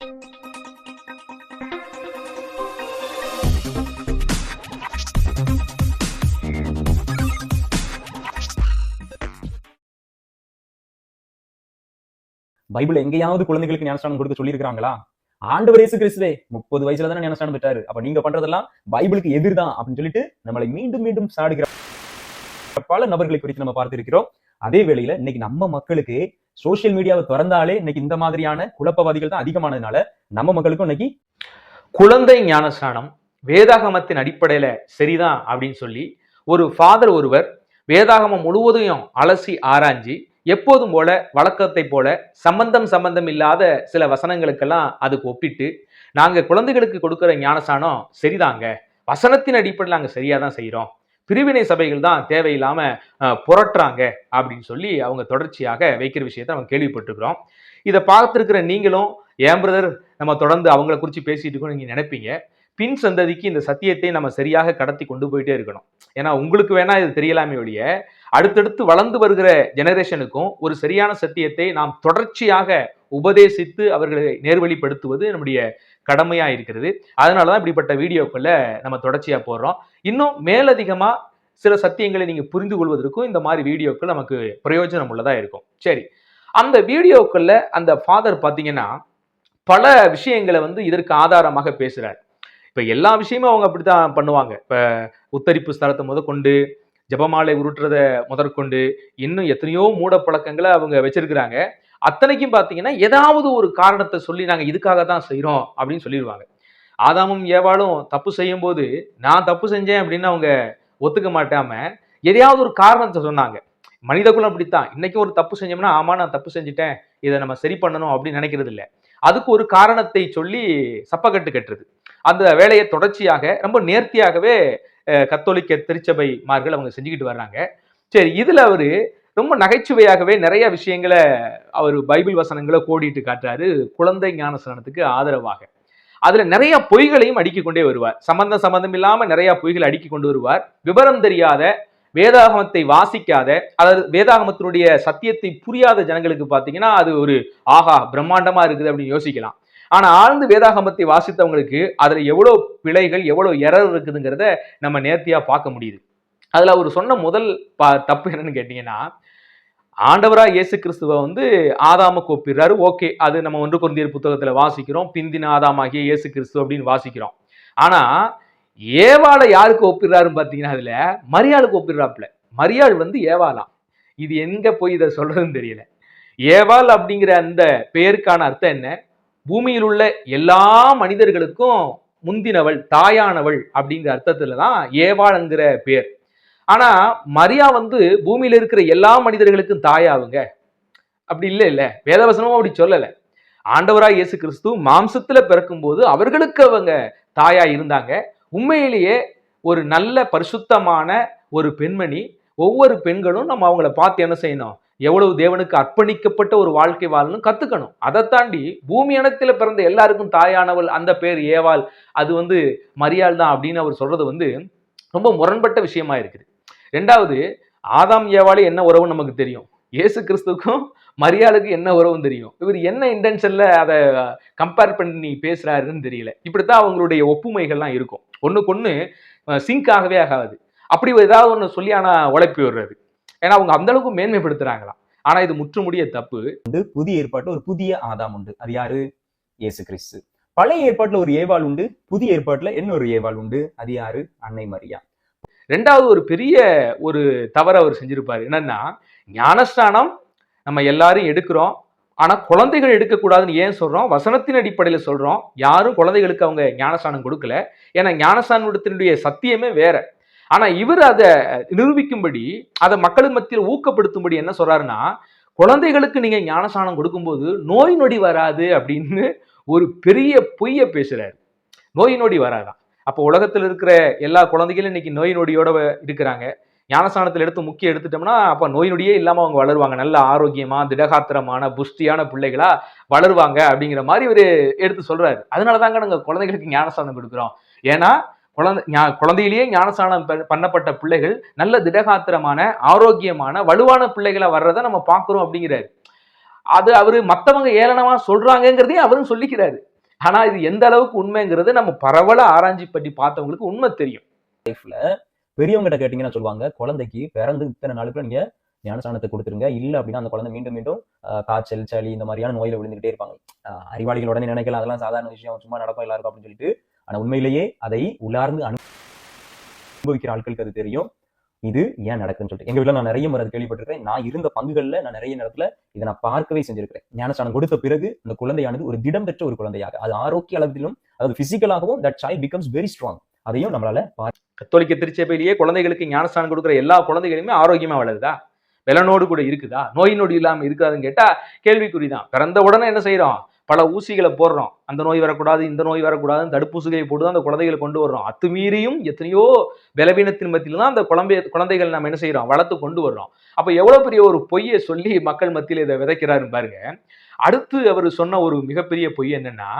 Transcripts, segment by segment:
Bible எங்கேயாவது குழந்தைகளுக்கு ஞானஸ்தானம் கொடுக்க சொல்லியிருக்காங்களா ஆண்டவர் இயேசு கிறிஸ்துவே முப்பது வயசுல தானே ஞானஸ்தானம் பெற்றாரு. அப்ப நீங்க பண்றதெல்லாம் பைபிளுக்கு எதிர்தான் அப்படின்னு சொல்லிட்டு நம்மளை மீண்டும் மீண்டும் சாடுகிற பல நபர்களை குறித்து நம்ம பார்த்திருக்கிறோம். அதே வேளையில இன்னைக்கு நம்ம மக்களுக்கு சோசியல் மீடியாவை திறந்தாலே இன்னைக்கு இந்த மாதிரியான குழப்பவாதிகள் தான் அதிகமானதுனால நம்ம மக்களுக்கும் இன்னைக்கு குழந்தை ஞானஸ்நானம் வேதாகமத்தின் அடிப்படையில சரிதான் அப்படின்னு சொல்லி ஒரு ஃபாதர் ஒருவர் வேதாகமம் முழுவதையும் அலசி ஆராய்ஞ்சி எப்போதும் போல வழக்கத்தை போல சம்பந்தம் சம்பந்தம் இல்லாத சில வசனங்களுக்கெல்லாம் அதுக்கு ஒப்பிட்டு நாங்கள் குழந்தைகளுக்கு கொடுக்குற ஞானஸ்நானம் சரிதாங்க. வசனத்தின் அடிப்படையில் நாங்கள் சரியாக தான் செய்கிறோம் பிரிவினை சபைகள் தான் தேவையில்லாமல் புரட்டுறாங்க அப்படின்னு சொல்லி அவங்க தொடர்ச்சியாக வைக்கிற விஷயத்தை நம்ம கேள்விப்பட்டிருக்கிறோம். இதை பார்த்துருக்கிற நீங்களும் ஏன் பிரதர் நம்ம தொடர்ந்து அவங்கள குறித்து பேசிட்டு இருக்கோம் நீங்கள் நினைப்பீங்க. பின் சந்ததிக்கு இந்த சத்தியத்தை நம்ம சரியாக கடத்தி கொண்டு போயிட்டே இருக்கணும். ஏன்னா உங்களுக்கு வேணா இது தெரியலாமே ஒழிய அடுத்தடுத்து வளர்ந்து வருகிற ஜெனரேஷனுக்கும் ஒரு சரியான சத்தியத்தை நாம் தொடர்ச்சியாக உபதேசித்து அவர்களை நேர்வழிப்படுத்துவது நம்முடைய கடமையா இருக்கிறது. அதனால தான் இப்படிப்பட்ட வீடியோக்களை நம்ம தொடர்ச்சியா போடுறோம். இன்னும் மேலதிகமா சில சத்தியங்களை நீங்க புரிந்து கொள்வதற்கும் இந்த மாதிரி வீடியோக்கள் நமக்கு பிரயோஜனம் உள்ளதா இருக்கும். சரி. அந்த வீடியோக்களில் அந்த ஃபாதர் பாத்தீங்கன்னா பல விஷயங்களை வந்து இதற்கு ஆதாரமாக பேசுகிறார் இப்ப எல்லா விஷயமும் அவங்க அப்படித்தான் பண்ணுவாங்க. இப்ப உத்தரிப்பு ஸ்தலத்தை முத கொண்டு ஜெபமாலை உருட்டுறத முதற்கொண்டு இன்னும் எத்தனையோ மூட பழக்கங்களை அவங்க வச்சிருக்கிறாங்க. அத்தனைக்கும் பார்த்தீங்கன்னா ஏதாவது ஒரு காரணத்தை சொல்லி நாங்கள் இதுக்காக தான் செய்கிறோம் அப்படின்னு சொல்லிடுவாங்க. ஆதாமும் ஏவாளும் தப்பு செய்யும் போது நான் தப்பு செஞ்சேன் அப்படின்னு அவங்க ஒத்துக்க மாட்டாம எதையாவது ஒரு காரணத்தை சொன்னாங்க. மனித குலம் அப்படித்தான். இன்னைக்கு ஒரு தப்பு செஞ்சோம்னா ஆமா நான் தப்பு செஞ்சுட்டேன். இதை நம்ம சரி பண்ணணும் அப்படின்னு நினைக்கிறது இல்லை. அதுக்கு ஒரு காரணத்தை சொல்லி சப்பக்கட்டு கட்டுறது. அந்த வேலையை தொடர்ச்சியாக ரொம்ப நேர்த்தியாகவே கத்தோலிக்க திருச்சபை மார்கள் அவங்க செஞ்சுக்கிட்டு வர்றாங்க. சரி இதில் அவர் ரொம்ப நகைச்சுவையாகவே நிறைய விஷயங்களை அவர் பைபிள் வசனங்களை கோடிட்டு காட்டுறாரு. குழந்தை ஞானஸ்நானத்துக்கு ஆதரவாக. அதுல நிறைய பொய்களையும் அடுக்கி கொண்டே வருவார். சம்பந்தம் சம்பந்தம் இல்லாம நிறைய பொய்களை அடுக்கி கொண்டு வருவார். விவரம் தெரியாத வேதாகமத்தை வாசிக்காத அதாவது வேதாகமத்தினுடைய சத்தியத்தை புரியாத ஜனங்களுக்கு பார்த்தீங்கன்னா அது ஒரு ஆஹா பிரம்மாண்டமா இருக்குது அப்படின்னு யோசிக்கலாம். ஆனா ஆழ்ந்து வேதாகமத்தை வாசித்தவங்களுக்கு அதுல எவ்வளவு பிழைகள் எவ்வளவு எரர் இருக்குதுங்கிறத நம்ம நேர்த்தியா பார்க்க முடியுது. அதுல அவர் சொன்ன முதல் ப- தப்பு என்னன்னு கேட்டீங்கன்னா ஆண்டவரா இயேசு கிறிஸ்துவ வந்து ஆதாம கோப்பிடுறாரு. ஓகே அது நம்ம ஒன்று குருந்தியர் புத்தகத்துல வாசிக்கிறோம். பிந்தின ஆதாமாகிய இயேசு கிறிஸ்து அப்படின்னு வாசிக்கிறோம். ஆனா ஏவாளை யாருக்கு ஒப்பிடுறாருன்னு பார்த்தீங்கன்னா அதுல மரியாளுக்கு ஒப்பிடுறாப்புல. மரியாள் வந்து ஏவாளாம் இது எங்க போய் இதை சொல்றதுன்னு தெரியல. ஏவாள் அப்படிங்கிற அந்த பெயருக்கான அர்த்தம் என்ன? பூமியில் உள்ள எல்லா மனிதர்களுக்கும் முந்தினவள் தாயானவள் அப்படிங்கிற அர்த்தத்துல தான் ஏவாளங்கிற பேர். ஆனா மரியா வந்து பூமியில இருக்கிற எல்லா மனிதர்களுக்கும் தாயாவுங்க. அப்படி இல்லை இல்லை. வேதவசனமும் அப்படி சொல்லலை. ஆண்டவராய் இயேசு கிறிஸ்து மாம்சத்துல பிறக்கும்போது அவர்களுக்கு அவங்க தாயா இருந்தாங்க. உண்மையிலேயே ஒரு நல்ல பரிசுத்தமான ஒரு பெண்மணி ஒவ்வொரு பெண்களும் நம்ம அவங்கள பார்த்து என்ன செய்யணும்? எவ்வளவு தேவனுக்கு அர்ப்பணிக்கப்பட்ட ஒரு வாழ்க்கை வாழணும் கத்துக்கணும். அதை தாண்டி பூமி இனத்தில் பிறந்த எல்லாருக்கும் தாயானவள் அந்த பேர் ஏவாள் அது வந்து மரியாள் தான் அப்படின்னு அவர் சொல்றது வந்து ரொம்ப முரண்பட்ட விஷயமா இருக்குது. ரெண்டாவது ஆதாம் ஏவாளே என்ன உறவுன்னு நமக்கு தெரியும். இயேசு கிறிஸ்துக்கும் மரியாளுக்கு என்ன உறவும் தெரியும். இவர் என்ன இன்டென்ஷன்ல அதை கம்பேர் பண்ணி பேசுறாருன்னு தெரியல. இப்படித்தான் அவங்களுடைய ஒப்புமைகள்லாம் இருக்கும். ஒண்ணுக்கு ஒண்ணு சிங்க் ஆகவே ஆகாது. அப்படி ஏதாவது ஒன்று சொல்லி ஆனால் உழைப்பி விடுறது. ஏன்னா அவங்க அந்த அளவுக்கு மேன்மைப்படுத்துறாங்களாம். ஆனா இது முற்றுமுடிய தப்பு. வந்து புதிய ஏற்பாட்டுல ஒரு புதிய ஆதாம் உண்டு. அது யாரு? இயேசு கிறிஸ்து. பழைய ஏற்பாட்டுல ஒரு ஏவாள் உண்டு. புதிய ஏற்பாட்டுல இன்னொரு ஏவாள் உண்டு. அது யாரு? அன்னை மரியா. ரெண்டாவது ஒரு பெரிய ஒரு தவறு அவர் செஞ்சிருப்பாரு. என்னன்னா ஞானஸ்நானம் நம்ம எல்லாரும் எடுக்கிறோம். ஆனா குழந்தைகள் எடுக்கக்கூடாதுன்னு ஏன் சொல்றோம்? வசனத்தின் அடிப்படையில சொல்றோம். யாரும் குழந்தைகளுக்கு அவங்க ஞானஸ்நானம் கொடுக்கல. ஏன்னா ஞானஸ்நானத்தினுடைய சத்தியமே வேற. ஆனா இவர் அதை நிரூபிக்கும்படி அதை மக்கள் மத்தியில் ஊக்கப்படுத்தும்படி என்ன சொல்றாருன்னா குழந்தைகளுக்கு நீங்க ஞானசானம் கொடுக்கும்போது நோய் நொடி வராது அப்படின்னு ஒரு பெரிய பொய்யை பேசுறாரு. நோய் நொடி வராதான். அப்போ உலகத்தில் இருக்கிற எல்லா குழந்தைகளும் இன்னைக்கு நோய் நொடியோட இருக்கிறாங்க. ஞானஸ்தானத்தில் எடுத்து முக்கிய எடுத்துட்டோம்னா அப்போ நோய் நொடியே இல்லாமல் அவங்க வளருவாங்க. நல்ல ஆரோக்கியமாக திடகாத்திரமான புஷ்டியான பிள்ளைகளா வளருவாங்க அப்படிங்கிற மாதிரி இவர் எடுத்து சொல்றாரு. அதனால தாங்க நாங்கள் குழந்தைகளுக்கு ஞானஸ்தானம் கொடுக்குறோம். ஏன்னா குழந்தை ஞா- குழந்தையிலேயே ஞானஸ்தானம் பண்ணப்பட்ட பிள்ளைகள் நல்ல திடகாத்திரமான ஆரோக்கியமான வலுவான பிள்ளைகளை வர்றதை நம்ம பார்க்குறோம் அப்படிங்கிறாரு. அது அவர் மற்றவங்க ஏளனமாக சொல்கிறாங்கங்கிறதையும் அவரும் சொல்லிக்கிறாரு. ஆனால் இது எந்த அளவுக்கு உண்மைங்கிறது நம்ம பரவல ஆராய்ச்சி பற்றி பார்த்தவங்களுக்கு உண்மை தெரியும். லைஃப்பில் பெரியவங்ககிட்ட கேட்டிங்கன்னா சொல்லுவாங்க குழந்தைக்கு பிறந்து இத்தனை நாளுக்குள்ள நீங்கள் ஞானஸ்தானத்தை கொடுத்துருங்க. இல்லை அப்படின்னா அந்த குழந்தை மீண்டும் மீண்டும் காய்ச்சல் சளி இந்த மாதிரியான நோயில் விழுந்துகிட்டே இருப்பாங்க. அறிவாளிகள் உடனே நினைக்கலாம் அதெல்லாம் சாதாரண விஷயம் சும்மா நடக்கும் எல்லாருக்கும் அப்படின்னு சொல்லிட்டு ஆனா உண்மையிலேயே அதை உள்ளார்ந்து அனுபவிக்கிற ஆட்களுக்கு அது தெரியும். இது ஏன் நடக்குதுன்னு சொல்லிட்டு. எங்க வீட்டில் நான் நிறைய முறை கேள்விப்பட்டிருக்கேன். நான் இருந்த பங்குகள்ல நான் நிறைய நேரத்துல இதை நான் பார்க்கவே செஞ்சிருக்கிறேன். ஞானஸ்தானம் கொடுத்த பிறகு அந்த குழந்தையானது ஒரு திடம் பெற்ற ஒரு குழந்தையாக. அது ஆரோக்கிய அளவிலும் அதாவது பிசிக்கலாகவும் that child becomes very strong அதையும் நம்மளால கத்தோலிக்க திருச்சபையிலேயே குழந்தைகளுக்கு ஞானஸ்தானம் கொடுக்குற எல்லா குழந்தைகளுமே ஆரோக்கியமா வளருதா? வெலனோடு கூட இருக்குதா? நோய் நொடி இல்லாம இருக்காதுன்னு கேட்டா கேள்விக்குறிதான். பிறந்த உடனே என்ன செய்யறோம் பல ஊசிகளை போடுறோம். அந்த நோய் வரக்கூடாது இந்த நோய் வரக்கூடாதுன்னு தடுப்பூசிகளை போட்டு தான் அந்த குழந்தைகளை கொண்டு வர்றோம். அத்துமீறியும் எத்தனையோ பலவீனத்தின் மத்தியில் தான் அந்த குழந்தை குழந்தைகள் நம்ம என்ன செய்கிறோம் வளர்த்து கொண்டு வர்றோம். அப்போ எவ்வளோ பெரிய ஒரு பொய்யை சொல்லி மக்கள் மத்தியில் இதை விதைக்கிறாரு பாருங்க. அடுத்து அவர் சொன்ன ஒரு மிகப்பெரிய பொய் என்னன்னா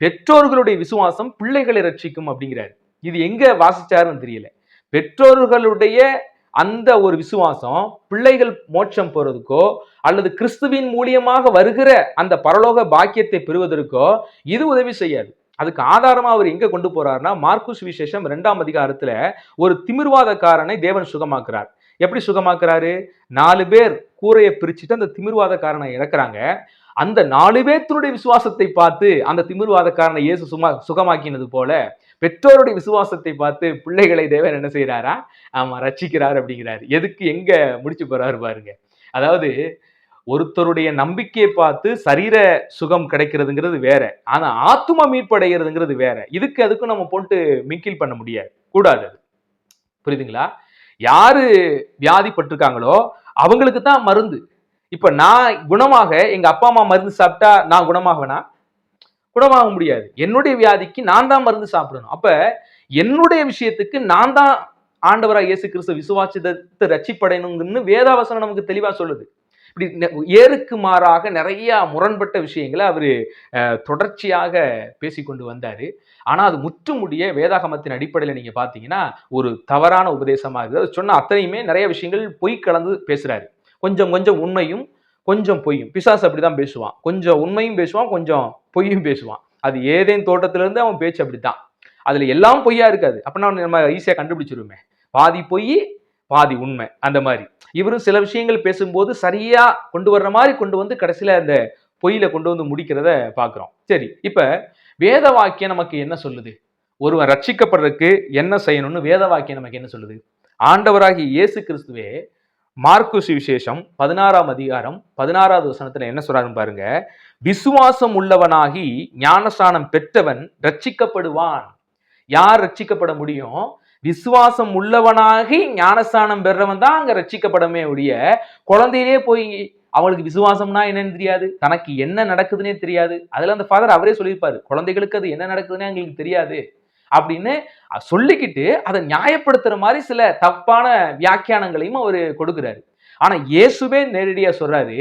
பெற்றோர்களுடைய விசுவாசம் பிள்ளைகளை ரட்சிக்கும் அப்படிங்கிறாரு. இது எங்க வாசிச்சாருன்னு தெரியல. பெற்றோர்களுடைய அந்த ஒரு விசுவாசம் பிள்ளைகள் மோட்சம் போறதுக்கோ அல்லது கிறிஸ்துவின் மூலியமாக வருகிற அந்த பரலோக பாக்கியத்தை பெறுவதற்கோ இது உதவி செய்யாது. அதுக்கு ஆதாரமா அவர் எங்க கொண்டு போறாருன்னா மார்க்குஸ் விசேஷம் இரண்டாம் அதிகாரத்துல ஒரு திமிர்வாதக்காரனை தேவன் சுகமாக்குறார். எப்படி சுகமாக்குறாரு? நாலு பேர் கூரையை பிரிச்சுட்டு அந்த திமிர்வாதக்காரனை இழக்கிறாங்க. அந்த நாலு பேர்த்தினுடைய விசுவாசத்தை பார்த்து அந்த திமிர்வாதக்காரனை இயேசு சுமா சுகமாக்கினது போல பெற்றோருடைய விசுவாசத்தை பார்த்து பிள்ளைகளை தேவன் என்ன செய்யறாரா ஆமா ரட்சிக்கிறார் அப்படிங்கிறாரு. எதுக்கு எங்க முடிச்சு போறாரு பாருங்க. அதாவது ஒருத்தருடைய நம்பிக்கையை பார்த்து சரீர சுகம் கிடைக்கிறதுங்கிறது வேற ஆனா ஆத்மா மீட்படைகிறதுங்கிறது வேற. இதுக்கு அதுக்கும் நம்ம போட்டு மிங்கில் பண்ண முடியாது. கூடாது அது. புரியுதுங்களா? யாரு வியாதிப்பட்டிருக்காங்களோ அவங்களுக்கு தான் மருந்து. இப்ப நான் குணமாக எங்க அப்பா அம்மா மருந்து சாப்பிட்டா நான் குணமாகவேனா? குணமாக முடியாது. என்னுடைய வியாதிக்கு நான் தான் மருந்து சாப்பிடணும். அப்ப என்னுடைய விஷயத்துக்கு நான் தான் ஆண்டவராக இயேசு கிறிஸ்து விசுவாசிதத்தை ரட்சிப்படையணுங்கன்னு வேதாவசனம் நமக்கு தெளிவா சொல்லுது. இப்படி ஏருக்கு மாறாக நிறைய முரண்பட்ட விஷயங்களை அவர் தொடர்ச்சியாக பேசிக்கொண்டு வந்தார். ஆனால் அது முற்றுமுடிய வேதாகமத்தின் அடிப்படையில் நீங்கள் பார்த்தீங்கன்னா ஒரு தவறான உபதேசமாக இருக்குது. அது சொன்ன அத்தனையுமே நிறைய விஷயங்கள் பொய் கலந்து பேசுகிறாரு கொஞ்சம் கொஞ்சம் உண்மையும் கொஞ்சம் பொய்யும். பிசாசு அப்படிதான் பேசுவான். கொஞ்சம் உண்மையும் பேசுவான் கொஞ்சம் பொய்யும் பேசுவான். அது ஏதேன் தோட்டத்திலேருந்து அவன் பேச்சு அப்படித்தான். அதில் எல்லாம் பொய்யா இருக்காது. அப்படின்னா நம்ம ஈஸியாக கண்டுபிடிச்சிருவோமே. பாதி பொய் பாதி உண்மை. அந்த மாதிரி. இவரும் சில விஷயங்கள் பேசும்போது சரியா கொண்டு வர்ற மாதிரி கொண்டு வந்து கடைசியில அந்த பொய்யில கொண்டு வந்து முடிக்கிறத பாக்குறோம். சரி இப்ப வேத வாக்கியம் நமக்கு என்ன சொல்லுது? ஒருவன் ரட்சிக்கப்படுறதுக்கு என்ன செய்யணும்னு வேத வாக்கியம் நமக்கு என்ன சொல்லுது? ஆண்டவராகிய இயேசு கிறிஸ்துவே மார்க்கு சுவிசேஷம் பதினாறாம் அதிகாரம் பதினாறாவது வசனத்துல என்ன சொல்றாருன்னு பாருங்க. விசுவாசம் உள்ளவனாகி ஞானஸ்தானம் பெற்றவன் ரட்சிக்கப்படுவான். யார் ரட்சிக்கப்பட முடியும்? விசுவாசம் உள்ளவனாகி ஞானஸ்தானம் பெறவன் தான் அங்க ரட்சிக்கப்படமே ஒழிய குழந்தையிலே போய் அவளுக்கு விசுவாசம்னா என்னன்னு தெரியாது. தனக்கு என்ன நடக்குதுன்னே தெரியாது. அதுல அந்த ஃபாதர் அவரே சொல்லியிருப்பாரு குழந்தைகளுக்கு அது என்ன நடக்குதுன்னே எங்களுக்கு தெரியாது. அப்படின்னு சொல்லிக்கிட்டு அதை நியாயப்படுத்துற மாதிரி சில தப்பான வியாக்கியானங்களையும் அவர் கொடுக்குறாரு. ஆனா இயேசுவே நேரடியா சொல்றாரு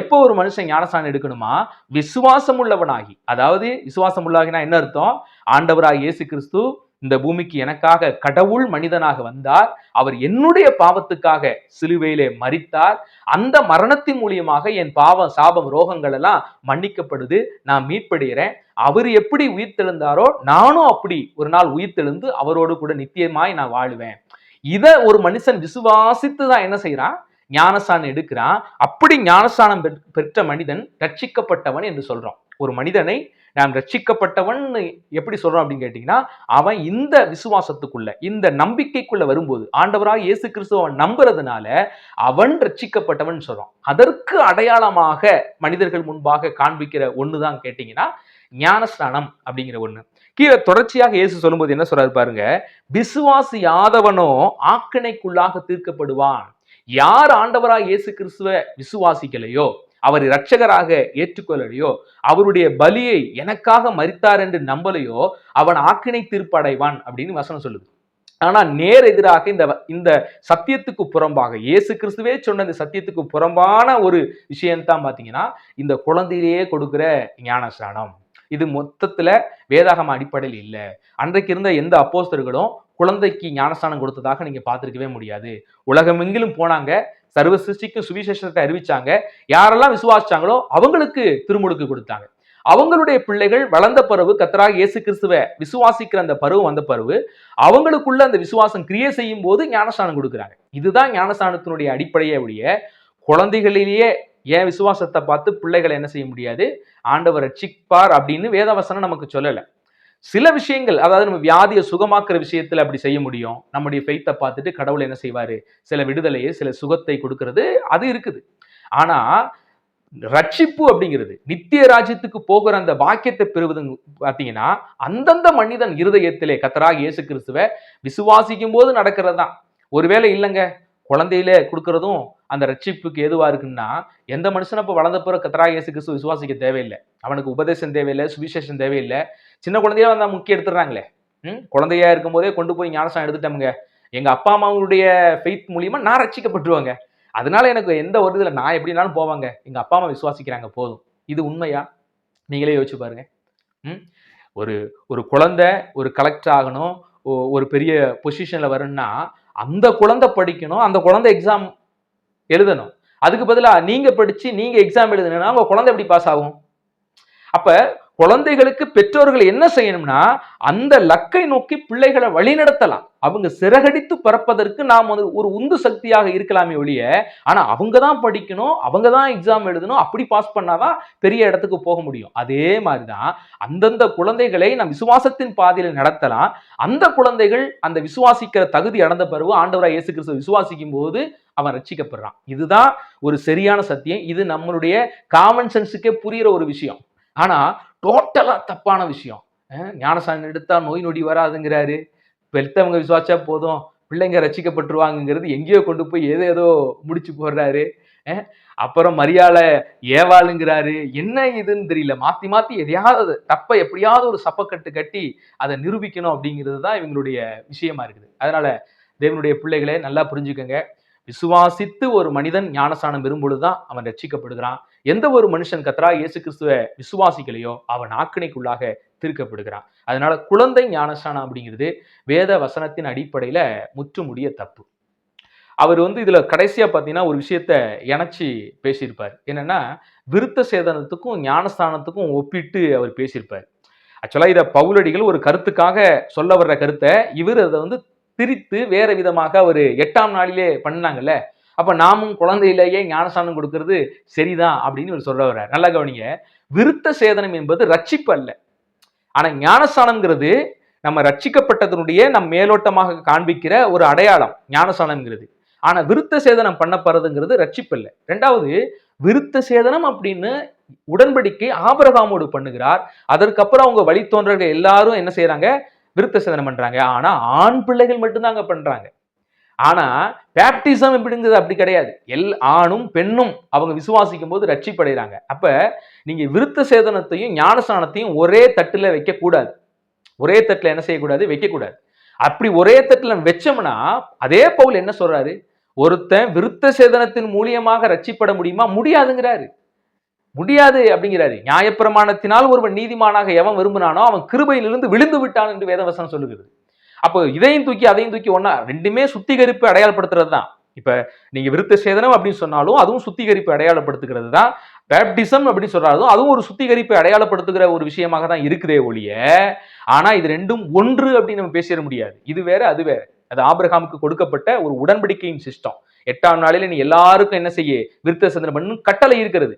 எப்போ ஒரு மனுஷன் ஞானஸ்தானம் எடுக்கணுமா? விசுவாசம் உள்ளவனாகி. அதாவது விசுவாசம் உள்ளாகினா என்ன அர்த்தம்? ஆண்டவராக இயேசு கிறிஸ்து இந்த பூமிக்கு எனக்காக கடவுள் மனிதனாக வந்தார். அவர் என்னுடைய பாவத்துக்காக சிலுவையிலே மறித்தார் அந்த மரணத்தின் மூலியமாக என் பாவம் சாபம் ரோகங்கள் எல்லாம் மன்னிக்கப்படுது. நான் மீட்படுகிறேன். அவர் எப்படி உயிர்த்தெழுந்தாரோ நானும் அப்படி ஒரு நாள் உயிர்த்தெழுந்து அவரோடு கூட நித்தியமாய் நான் வாழுவேன். இதை ஒரு மனுஷன் விசுவாசித்து தான் என்ன செய்யறான் ஞானஸ்தானம் எடுக்கிறான். அப்படி ஞானஸ்தானம் பெற்- பெற்ற மனிதன் ரட்சிக்கப்பட்டவன் என்று சொல்றோம். ஒரு மனிதனை நாம் ரட்சிக்கப்பட்டவன் எப்படி சொல்கிறோம் அப்படின்னு கேட்டீங்கன்னா அவன் இந்த விசுவாசத்துக்குள்ள இந்த நம்பிக்கைக்குள்ள வரும்போது ஆண்டவராக இயேசு கிறிஸ்துவ அவன் நம்புறதுனால அவன் ரட்சிக்கப்பட்டவன் சொல்றோம். அதற்கு அடையாளமாக மனிதர்கள் முன்பாக காண்பிக்கிற ஒண்ணுதான் கேட்டீங்கன்னா ஞானஸ்நானம் அப்படிங்கிற ஒண்ணு. கீழே தொடர்ச்சியாக இயேசு சொல்லும்போது என்ன சொல்றாரு பாருங்க விசுவாசி யாதவனோ ஆக்கணைக்குள்ளாக தீர்க்கப்படுவான். யார் ஆண்டவராக இயேசு கிறிஸ்துவ விசுவாசிக்கலையோ அவர் இரட்சகராக ஏற்றுக்கொள்ளலையோ அவருடைய பலியை எனக்காக மறித்தார் என்று நம்பலையோ அவன் ஆக்கினை தீர்ப்படைவான் அப்படின்னு வசனம் சொல்லுது. ஆனா நேர் எதிராக இந்த இந்த சத்தியத்துக்கு புறம்பாக இயேசு கிறிஸ்துவே சொன்ன இந்த சத்தியத்துக்கு புறம்பான ஒரு விஷயம்தான் பாத்தீங்கன்னா இந்த குழந்தையிலேயே கொடுக்குற ஞானஸ்தானம் இது மொத்தத்துல வேதாகம அடிப்படையில் இல்லை. அன்றைக்கு இருந்த எந்த அப்போஸ்தர்களும் குழந்தைக்கு ஞானஸ்தானம் கொடுத்ததாக நீங்க பார்த்துருக்கவே முடியாது. உலகமெங்கிலும் போனாங்க சர்வ சிருஷ்டிக்கும் சுவிசேஷத்தை அறிவிச்சாங்க. யாரெல்லாம் விசுவாசிச்சாங்களோ அவங்களுக்கு திருமுழுக்கு கொடுத்தாங்க. அவங்களுடைய பிள்ளைகள் வளர்ந்த பருவு கத்தராக இயேசு கிறிஸ்துவ விசுவாசிக்கிற அந்த பருவம் வந்த பருவு அவங்களுக்குள்ள அந்த விசுவாசம் கிரியை செய்யும் போது ஞானஸ்தானம் கொடுக்குறாங்க. இதுதான் ஞானஸ்தானத்தினுடைய அடிப்படையே உடைய குழந்தைகளிலேயே ஏன் விசுவாசத்தை பார்த்து பிள்ளைகளை என்ன செய்ய முடியாது? ஆண்டவர் ரட்சிப்பார் அப்படின்னு வேதவசனம் நமக்கு சொல்லலை. சில விஷயங்கள் அதாவது நம்ம வியாதியை சுகமாக்குற விஷயத்துல அப்படி செய்ய முடியும். நம்முடைய ஃபெய்த்தை பார்த்துட்டு கடவுள் என்ன செய்வாரு? சில விடுதலையை சில சுகத்தை கொடுக்கறது அது இருக்குது. ஆனா ரட்சிப்பு அப்படிங்கிறது நித்திய ராஜ்யத்துக்கு போகிற அந்த வாக்கியத்தை பெறுவது பார்த்தீங்கன்னா அந்தந்த மனிதன் இருதயத்திலே கத்தராக இயேசு கிறிஸ்துவ விசுவாசிக்கும் போது நடக்கிறது தான் ஒருவேளை இல்லைங்க குழந்தையிலே கொடுக்கறதும் அந்த ரட்சிப்புக்கு எதுவா இருக்குன்னா எந்த மனுஷனும் இப்போ வளர்ந்த பிறகு கத்தராக கிறிஸ்து விசுவாசிக்க தேவையில்லை. அவனுக்கு உபதேசம் தேவையில்லை சுவிசேஷம் தேவையில்லை. சின்ன குழந்தையா வந்தா முக்கிய எடுத்துடுறாங்களே. ம்? குழந்தையா இருக்கும்போதே கொண்டு போய் ஞானசம் எடுத்துட்டோமுங்க. எங்க அப்பா அம்மாவுடைய ஃபெய்த் மூலியமா நான் ரட்சிக்கப்பட்டுருவாங்க. அதனால எனக்கு எந்த ஒரு இதில் நான் எப்படினாலும் போவாங்க. எங்க அப்பா அம்மா விசுவாசிக்கிறாங்க போதும். இது உண்மையா? நீங்களே யோசிச்சு பாருங்க. ம்? ஒரு ஒரு குழந்தை ஒரு கலெக்டர் ஆகணும். ஒரு பெரிய பொசிஷனில் வரும்னா அந்த குழந்தை படிக்கணும் அந்த குழந்தை எக்ஸாம் எழுதணும். அதுக்கு பதிலாக நீங்கள் படித்து நீங்கள் எக்ஸாம் எழுதுனா உங்கள் குழந்தை எப்படி பாஸ் ஆகும்? அப்போ குழந்தைகளுக்கு பெற்றோர்கள் என்ன செய்யணும்னா அந்த லக்கை நோக்கி பிள்ளைகளை வழிநடத்தலாம். அவங்க சிறகடித்து பறப்பதற்கு நாம் ஒரு ஒரு உந்து சக்தியாக இருக்கலாமே ஒழிய ஆனால் அவங்க தான் படிக்கணும் அவங்க தான் எக்ஸாம் எழுதணும் அப்படி பாஸ் பண்ணாதான் பெரிய இடத்துக்கு போக முடியும். அதே மாதிரி தான் அந்தந்த குழந்தைகளை நம் விசுவாசத்தின் பாதையில் நடத்தலாம். அந்த குழந்தைகள் அந்த விசுவாசிக்கிற தகுதி அடைந்த பிறகு ஆண்டவராக இயேசு கிறிஸ்து விசுவாசிக்கும் போது அவன் ரட்சிக்கப்படுறான். இதுதான் ஒரு சரியான சத்தியம். இது நம்மளுடைய காமன் சென்ஸுக்கே புரிகிற ஒரு விஷயம். ஆனால் டோட்டலாக தப்பான விஷயம். அஹ் ஞானசாமி நோய் நொடி வராதுங்கிறாரு. பெத்தவங்க விசுவாச்சா போதும். பிள்ளைங்க ரசிக்கப்பட்டுருவாங்கிறது எங்கேயோ கொண்டு போய் ஏதோ ஏதோ முடிச்சு போடுறாரு. அப்புறம் மரியாதை ஏவாளுங்கிறாரு. என்ன இதுன்னு தெரியல. மாத்தி மாத்தி எதையாவது தப்பை எப்படியாவது ஒரு சப்பக்கட்டு கட்டி அதை நிரூபிக்கணும் அப்படிங்கிறது தான் இவங்களுடைய விஷயமா இருக்குது. அதனால தேவனுடைய பிள்ளைகளே நல்லா புரிஞ்சுக்கோங்க. விசுவாசித்து ஒரு மனிதன் ஞானஸ்தானம் பெறும்பொழுதுதான் அவன் ரட்சிக்கப்படுகிறான் எந்த ஒரு மனுஷன் கத்தரா இயேசு கிறிஸ்துவ விசுவாசிக்கலையோ அவன் ஆக்கினைக்குள்ளாக தீர்க்கப்படுகிறான். அதனால குழந்தை ஞானஸ்தானம் அப்படிங்கிறது வேத வசனத்தின் அடிப்படையில முற்றுமுடிய தப்பு. அவர் வந்து இதுல கடைசியா பார்த்தீங்கன்னா ஒரு விஷயத்த இணைச்சி பேசியிருப்பார். என்னன்னா விருத்த சேதனத்துக்கும் ஞானஸ்தானத்துக்கும் ஒப்பிட்டு அவர் பேசியிருப்பார். ஆக்சுவலா இதை பவுலடிகள் ஒரு கருத்துக்காக சொல்ல வர்ற கருத்தை இவர் அதை வந்து திரித்து வேற விதமாக அவர் எட்டாம் நாளிலே பண்ணாங்கல்ல அப்ப நாமும் குழந்தையிலேயே ஞானஸ்தானம் கொடுக்கறது சரிதான் அப்படின்னு இவர் சொல்ல வர்றார். நல்லா கவனிங்க. விருத்த சேதனம் என்பது ரட்சிப்பு அல்ல. ஆனா ஞானஸ்தானம்ங்கிறது நம்ம ரட்சிக்கப்பட்டதனுடைய நம் மேலோட்டமாக காண்பிக்கிற ஒரு அடையாளம் ஞானஸ்தானம்ங்கிறது ஆனா விருத்த சேதனம் பண்ணப்படுறதுங்கிறது ரட்சிப்பு இல்லை. ரெண்டாவது விருத்த சேதனம் அப்படின்னு உடன்படிக்கை ஆபரகாமோடு பண்ணுகிறார். அதற்கப்புறம் அவங்க வழித்தோன்றர்கள் எல்லாரும் என்ன செய்யறாங்க? விருத்த சேதனம் பண்றாங்க. ஆனா ஆண் பிள்ளைகள் மட்டும்தான் அங்க பண்றாங்க. ஆனா பேப்டிசம் எப்படிங்கிறது அப்படி கிடையாது. எல் ஆணும் பெண்ணும் அவங்க விசுவாசிக்கும் போது ரட்சிப்படைகிறாங்க அப்ப நீங்க விருத்த சேதனத்தையும் ஞானஸ்தானத்தையும் ஒரே தட்டுல வைக்கக்கூடாது. ஒரே தட்டுல என்ன செய்யக்கூடாது? வைக்கக்கூடாது. அப்படி ஒரே தட்டுல வச்சோம்னா அதே பவுல் என்ன சொல்றாரு? ஒருத்தன் விருத்த சேதனத்தின் மூலியமாக ரட்சிப்பட முடியுமா? முடியாதுங்கிறாரு. முடியாது அப்படிங்கிறாரு. நியாயப்பிரமாணத்தினால் ஒருவன் நீதிமானாக எவன் விரும்பினானோ அவன் கிருபையிலிருந்து விழுந்து விட்டான் என்று வேதவசனம் சொல்லுகிறது. அப்போ இதையும் தூக்கி அதையும் தூக்கி ஒன்னா ரெண்டுமே சுத்திகரிப்பு அடையாளப்படுத்துறது தான். இப்ப நீங்க விருத்த சேதனம் அப்படின்னு சொன்னாலும் அதுவும் சுத்திகரிப்பு அடையாளப்படுத்துகிறது தான். பேப்டிசம் அப்படின்னு சொல்றாலும் அதுவும் ஒரு சுத்திகரிப்பை அடையாளப்படுத்துகிற ஒரு விஷயமாக தான் இருக்குதே ஒழிய ஆனா இது ரெண்டும் ஒன்று அப்படின்னு நம்ம பேசிட முடியாது. இது வேற அது வேற. அது ஆபிரகாமுக்கு கொடுக்கப்பட்ட ஒரு உடன்படிக்கையின் சிஸ்டம் எட்டாம் நாளில் நீ எல்லாருக்கும் என்ன செய்ய? விருத்த சேதனம் பண்ணும் கட்டளை இருக்கிறது.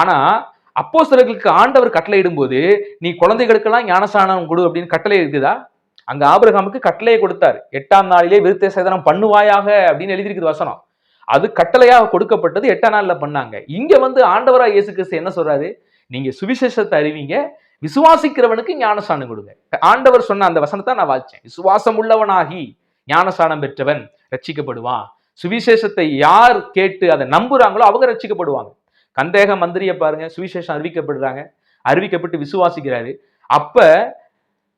ஆனா அப்போ சிலர்களுக்கு ஆண்டவர் கட்டளை இடும்போது நீ குழந்தைகளுக்கெல்லாம் ஞானசானம் கொடு அப்படின்னு கட்டளை இருக்குதா? அங்க ஆபிரகாமுக்கு கட்டளையை கொடுத்தாரு. எட்டாம் நாளிலே விருத்த சேதனம் பண்ணுவாயாக அப்படின்னு எழுதியிருக்குது வசனம். அது கட்டளையாக கொடுக்கப்பட்டது எட்டாம் நாள்ல பண்ணாங்க. இங்க வந்து ஆண்டவரா இயேசு கிறிஸ்து என்ன சொல்றாரு? நீங்க சுவிசேஷத்தை அறிவிங்க விசுவாசிக்கிறவனுக்கு ஞானசானம் கொடுங்க. ஆண்டவர் சொன்ன அந்த வசனத்தை நான் வாசிச்சேன். விசுவாசம் உள்ளவனாகி ஞானசானம் பெற்றவன் ரட்சிக்கப்படுவான். சுவிசேஷத்தை யார் கேட்டு அதை நம்புறாங்களோ அவங்க ரட்சிக்கப்படுவாங்க. கந்தேக மந்திரியை பாருங்க சுவிசேஷம் அறிவிக்கப்படுறாங்க அறிவிக்கப்பட்டு விசுவாசிக்கிறாரு. அப்ப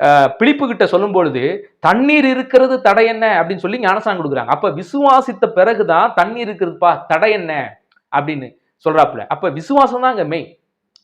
அஹ், கிட்ட சொல்லும் பொழுது தண்ணீர் இருக்கிறது தடை என்ன? அப்படின்னு சொல்லி ஞானசானம் கொடுக்குறாங்க. அப்ப விசுவாசித்த பிறகுதான் தண்ணீர் இருக்கிறதுப்பா தடை என்ன? அப்படின்னு சொல்றாப்புல. அப்ப விசுவாசம் தான் அங்க மெயின்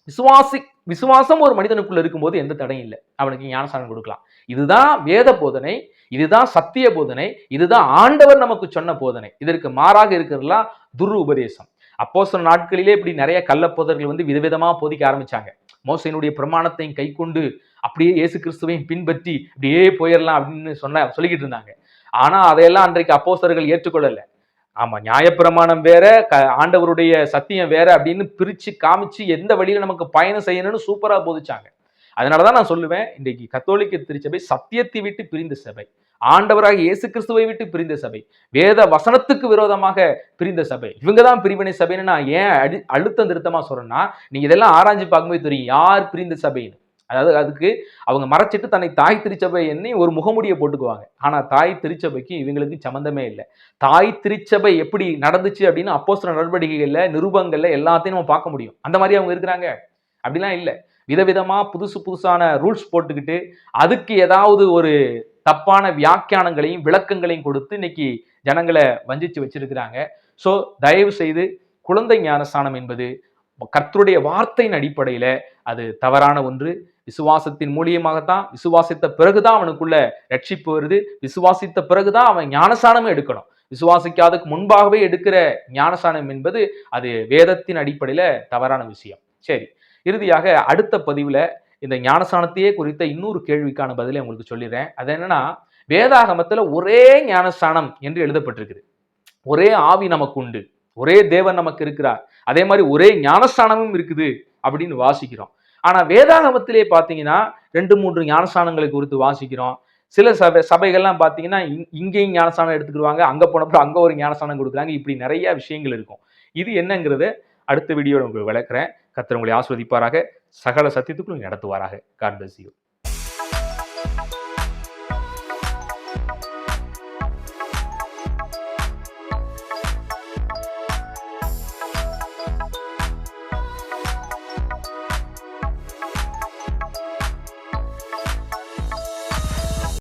விசுவாசி விசுவாசம் ஒரு மனிதனுக்குள்ள இருக்கும்போது எந்த தடையும் இல்லை. அவனுக்கு ஞானஸ்நானம் கொடுக்கலாம். இதுதான் வேத போதனை இதுதான் சத்திய போதனை இதுதான் ஆண்டவர் நமக்கு சொன்ன போதனை. இதற்கு மாறாக இருக்கிறதுலாம் துரு உபதேசம் அப்போ சில நாட்களிலே இப்படி நிறைய கள்ளப்போதர்கள் வந்து விதவிதமாக போதிக்க ஆரம்பிச்சாங்க. மோசையினுடைய பிரமாணத்தையும் கை கொண்டு அப்படியே இயேசு கிறிஸ்துவையும் பின்பற்றி அப்படியே போயிடலாம் அப்படின்னு சொன்ன சொல்லிக்கிட்டு இருந்தாங்க. ஆனால் அதையெல்லாம் அன்றைக்கு அப்போசர்கள் ஏற்றுக்கொள்ளலை. ஆமாம் நியாயப்பிரமாணம் வேற க- ஆண்டவருடைய சத்தியம் வேற அப்படின்னு பிரித்து காமிச்சு எந்த வழியில நமக்கு பயணம் செய்யணும்னு சூப்பராக போதிச்சாங்க. அதனாலதான் நான் சொல்லுவேன் இன்றைக்கு கத்தோலிக்க திருச்சபை சத்தியத்தை விட்டு பிரிந்த சபை. ஆண்டவராக இயேசு கிறிஸ்துவை விட்டு பிரிந்த சபை. வேத வசனத்துக்கு விரோதமாக பிரிந்த சபை. இவங்க தான் பிரிவினை சபைன்னு நான் ஏன் அடி அழுத்தம் திருத்தமா சொல்றேன்னா நீங்க இதெல்லாம் ஆராய்ஞ்சு பார்க்கும்போது தெரியும் யார் பிரிந்த சபைன்னு. அதாவது அதுக்கு அவங்க மறைச்சிட்டு தன்னை தாய் திருச்சபை எண்ணி ஒரு முகமுடியை போட்டுக்குவாங்க. ஆனால் தாய் திருச்சபைக்கு இவங்களுக்கு சம்மந்தமே இல்லை. தாய் திருச்சபை எப்படி நடந்துச்சு அப்படின்னு அப்போ சில நடவடிக்கைகளில் நிருபங்களில் எல்லாத்தையும் நம்ம பார்க்க முடியும். அந்த மாதிரி அவங்க இருக்கிறாங்க. அப்படிலாம் இல்லை. விதவிதமாக புதுசு புதுசான ரூல்ஸ் போட்டுக்கிட்டு அதுக்கு ஏதாவது ஒரு தப்பான வியாக்கியானங்களையும் விளக்கங்களையும் கொடுத்து இன்னைக்கு ஜனங்களை வஞ்சிச்சு வச்சிருக்கிறாங்க. ஸோ தயவு செய்து குழந்தை ஞானஸ்தானம் என்பது கர்த்தருடைய வார்த்தையின் அடிப்படையில அது தவறான ஒன்று. விசுவாசத்தின் மூலியமாகத்தான் விசுவாசித்த பிறகுதான் அவனுக்குள்ள ரட்சிப்பு வருது. விசுவாசித்த பிறகுதான் அவன் ஞானஸ்தானமே எடுக்கணும். விசுவாசிக்காததுக்கு முன்பாகவே எடுக்கிற ஞானஸ்தானம் என்பது அது வேதத்தின் அடிப்படையில தவறான விஷயம். சரி இறுதியாக அடுத்த பதிவுல இந்த ஞானஸ்தானத்தையே குறித்த இன்னொரு கேள்விக்கான பதிலை உங்களுக்கு சொல்லிடுறேன். அது என்னன்னா வேதாகமத்தில் ஒரே ஞானஸ்தானம் என்று எழுதப்பட்டிருக்குது. ஒரே ஆவி நமக்கு உண்டு. ஒரே தேவன் நமக்கு இருக்கிறார். அதே மாதிரி ஒரே ஞானஸ்தானமும் இருக்குது அப்படின்னு வாசிக்கிறோம். ஆனால் வேதாகமத்திலே பார்த்தீங்கன்னா ரெண்டு மூன்று ஞானஸ்தானங்களை குறித்து வாசிக்கிறோம். சில சபை சபைகள்லாம் பார்த்தீங்கன்னா இங்- இங்கேயும் ஞானஸ்தானம் எடுத்துக்கிடுவாங்க அங்கே போனப்போ அங்கே ஒரு ஞானஸ்தானம் கொடுக்குறாங்க. இப்படி நிறைய விஷயங்கள் இருக்கும். இது என்னங்கிறத அடுத்த வீடியோவில் உங்களுக்கு விளக்குறேன். கர்த்தர் உங்களை ஆஸ்வதிப்பாராக. சகல சத்தியத்துக்குள்ளும் நடத்துவாராக. God bless you